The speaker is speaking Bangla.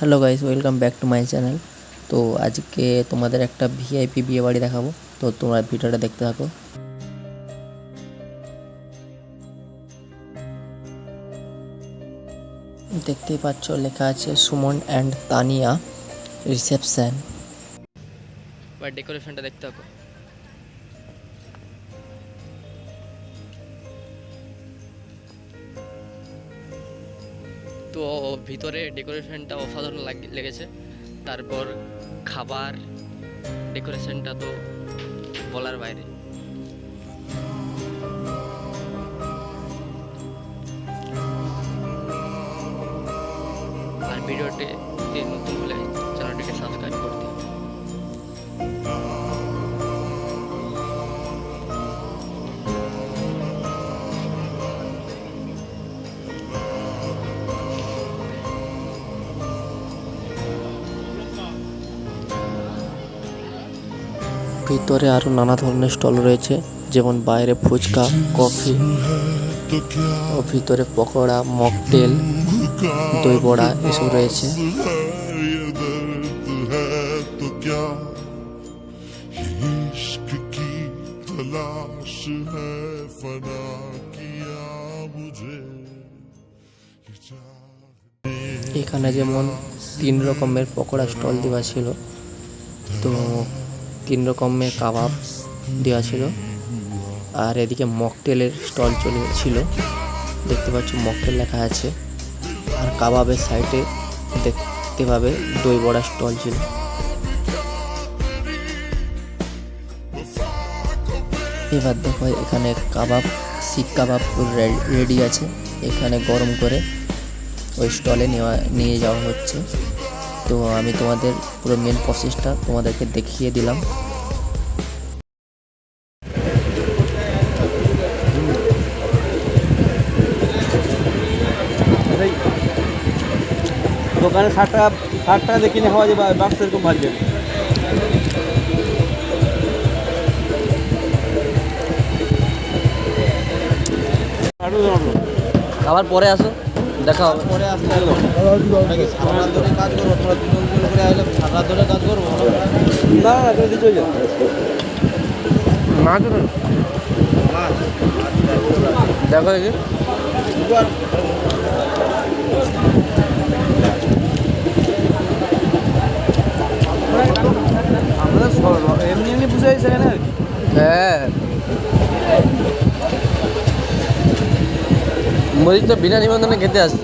Hello guys, welcome back to my channel. তো আজকে তোমাদের একটা ভিআইপি বিয়ে বাড়ি দেখাবো। তো তোমরা ভিডিওটা দেখতে থাকো। দেখতেই পাচ্ছ, লেখা আছে সুমন অ্যান্ড তানিয়া রিসেপশন। বা ডেকোরেশনটা দেখতে থাকো। তো ভিতরে ডেকোরেশনটা অসাধারণ লাগ- লেগেছে। তারপর খাবার, ডেকোরেশনটা তো বলার বাইরে। আর ভিডিওটি নতুন হলে ভিতরে আরও নানা ধরনের স্টল রয়েছে, যেমন বাইরে ফুচকা, কফি ও ভিতরে পকোড়া, মকটেল, দই বড়া এসব রয়েছে। এখানে যেমন তিন রকমের পকোড়া স্টল দেওয়া ছিল, তো তিন রকমের কাবাব দেওয়া ছিল। আর এদিকে মকটেলের স্টল চলে ছিল। দেখতে পাচ্ছ মকটেল লেখা আছে। আর কাবাবের সাইডে দেখতে পাবে দই বড়া স্টল ছিল। এবার দেখো এখানে কাবাব শিক কাবাব রেডি আছে। এখানে গরম করে ওই স্টলে নেওয়া, নিয়ে যাওয়া হচ্ছে। তো আমি তোমাদের পুরো মেন প্রসেসটা তোমাদেরকে দেখিয়ে দিলাম। দোকানে ষাট টাকা ষাট টাকা দিয়ে কিনে খাওয়া যাবে বাক্স এরকম ভাজবে আবার পরে আসো। দেখা হবে পরে আসতে হলো সারা ধরে কাজ করব? তোরা দুজন দুজন করে আসলে সারা ধরে কাজ করব? না না। তুমি যাও মাছ মাছ দেখো দেখি। আমাদের সর- এমনি এমনি বুঝে যাচ্ছে এখানে হ্যাঁ। মোদি তো বিনা নিবন্ধনে খেতে আসে